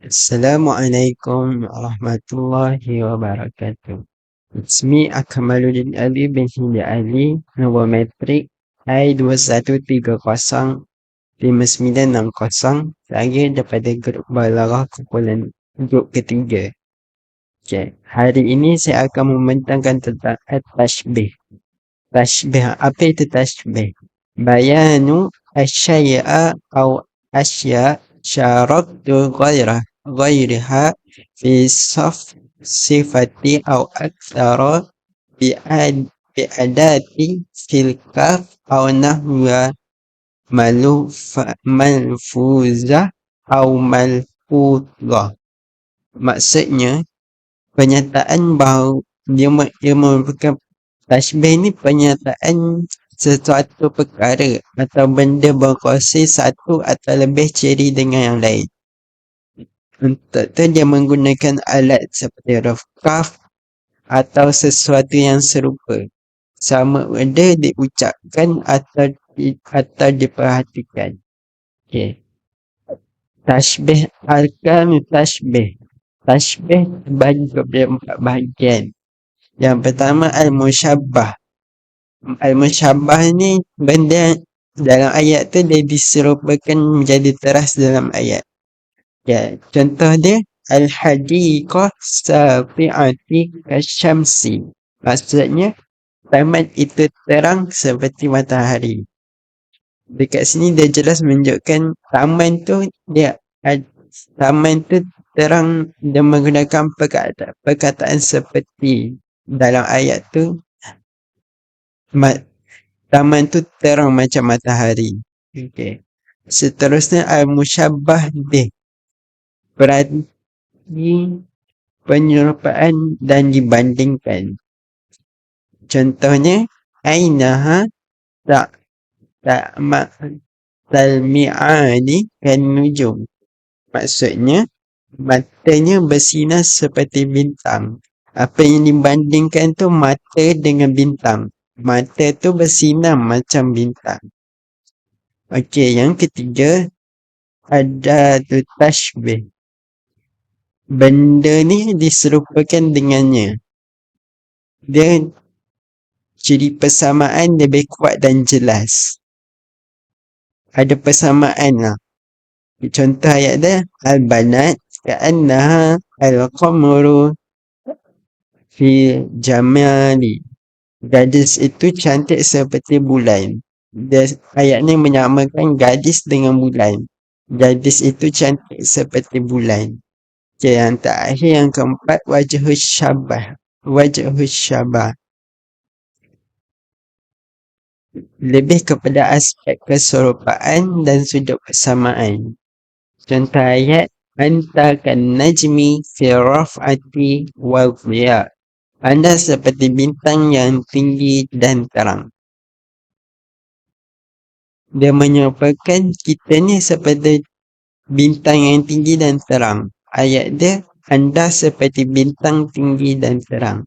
Assalamualaikum warahmatullahi wabarakatuh. Ismi Akmaluddin Ali bin Hindi Ali, nombor metrik I21305960, saya daripada grup Balarah kumpulan grup ketiga. Okay. Hari ini saya akan membentangkan tentang at-tashbih. Tashbih, apa itu tashbih? Bayanu asyai'a atau asya syaraktu ghaira ghairiha fi saf sifati au aktsara bi ad bi adati fil kaf au nahwa malufa malfuza au malfuza. Maksudnya penyataan bahawa dia, dia merupakan tashbih ni penyataan sesuatu perkara atau benda berkongsi satu atau lebih ciri dengan yang lain untuk tu dia menggunakan alat seperti huruf kaf atau sesuatu yang serupa. Sama ada diucapkan atau atau diperhatikan. Okey. Tashbih arkan tashbih. Tashbih terbagi kepada empat bahagian. Yang pertama al-musyabbah. Al-musyabbah ni benda dalam ayat tu dia diserupakan menjadi teras dalam ayat. Ya, contoh dia Al-Hadiqah Safi'ati Kasyamsi. Maksudnya, taman itu terang seperti matahari. Dekat sini dia jelas menunjukkan taman tu dia taman tu terang dia menggunakan perkataan, perkataan seperti dalam ayat tu taman tu terang macam matahari. Okay. Seterusnya al-musyabbah bih berarti penyerupaan dan dibandingkan. Contohnya, ainaha tak tak mak talmi'ani kan nujum. Maksudnya, matanya bersinar seperti bintang. Apa yang dibandingkan tu mata dengan bintang. Mata tu bersinar macam bintang. Okey, yang ketiga ada tu tashbih benda ni diserupakan dengannya. Dia ciri persamaan lebih kuat dan jelas. Ada persamaan lah. Contoh ayat dia, Al-Banat ka'annaha al-qamru fi jamali. Gadis itu cantik seperti bulan. Dia, ayat ni menyamakan gadis dengan bulan. Gadis itu cantik seperti bulan. Okay, yang terakhir yang keempat wajah syabah. Wajah syabah. Lebih kepada aspek keserupaan dan sudut persamaan. Contoh ayat Anta kan najmi fi raf'ati wa Anda seperti bintang yang tinggi dan terang. Dia menyerupakan kita ni seperti bintang yang tinggi dan terang ayat dia anda seperti bintang tinggi dan terang